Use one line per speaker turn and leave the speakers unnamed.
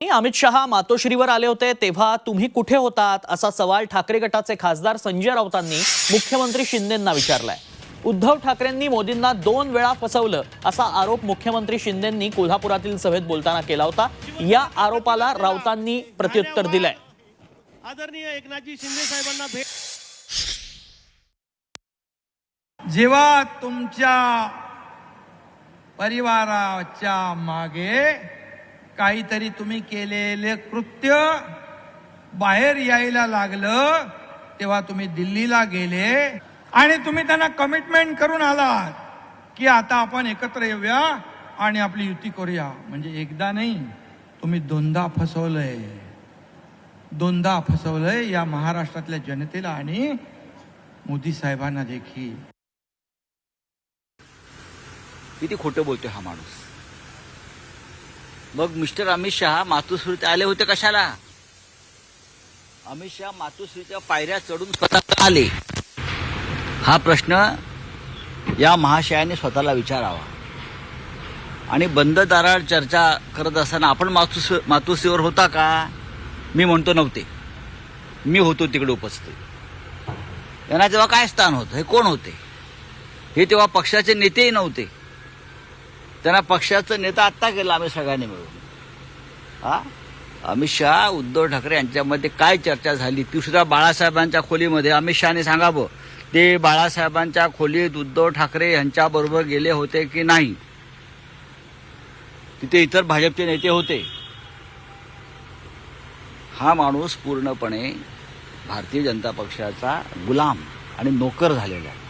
अमित शहा मातोश्रीवर आले होते तेव्हा तुम्ही कुठे होतात असा सवाल ठाकरे गटाचे खासदार संजय राऊतांनी मुख्यमंत्री शिंदेंना विचारलाय. उद्धव ठाकरेंनी मोदींना दोन वेळा फसवलं असा आरोप मुख्यमंत्री शिंदेंनी कोल्हापुरातील सभेत बोलताना केला होता. या आरोपाला राऊतांनी प्रत्युत्तर दिलंय.
आदरणीय एकनाथजी शिंदे साहेबांना भेट
जेव्हा तुमच्या परिवाराच्या मागे काहीतरी तुम्ही केलेले कृत्य बाहेर यायला लागलं तेव्हा तुम्ही दिल्लीला गेले आणि तुम्ही त्यांना कमिटमेंट करून आलात की आता आपण एकत्र येऊया आणि आपली युती करूया. म्हणजे एकदा नाही तुम्ही दोनदा फसवलंय. दोनदा फसवलंय या महाराष्ट्रातल्या जनतेला आणि मोदी साहेबांना देखील.
किती खोटं बोलतोय हा माणूस. मग मिस्टर अमित शहा मातोश्रीत आले होते कशाला? अमित शहा मातोश्रीच्या पायऱ्या चढून स्वतः आले. हा प्रश्न या महाशयाने स्वतःला विचारावा. आणि बंद दाराळ चर्चा करत असताना आपण मातोश्री मातोश्रीवर होता का? मी म्हणतो नव्हते. मी होतो तिकडे उपस्थित. यांना तेव्हा काय स्थान होतं? हे कोण होते? हे तेव्हा पक्षाचे नेतेही नव्हते. त्यांना पक्षाचं नेता आत्ता केलं आम्ही सगळ्यांनी मिळून. हा? अमित शहा उद्धव ठाकरे यांच्यामध्ये काय चर्चा झाली? ती सुद्धा बाळासाहेबांच्या खोलीमध्ये. अमित शहाने सांगावं ते बाळासाहेबांच्या खोलीत उद्धव ठाकरे यांच्याबरोबर गेले होते की नाही? तिथे इतर भाजपचे नेते होते. हा माणूस पूर्णपणे भारतीय जनता पक्षाचा गुलाम आणि नोकर झालेला आहे.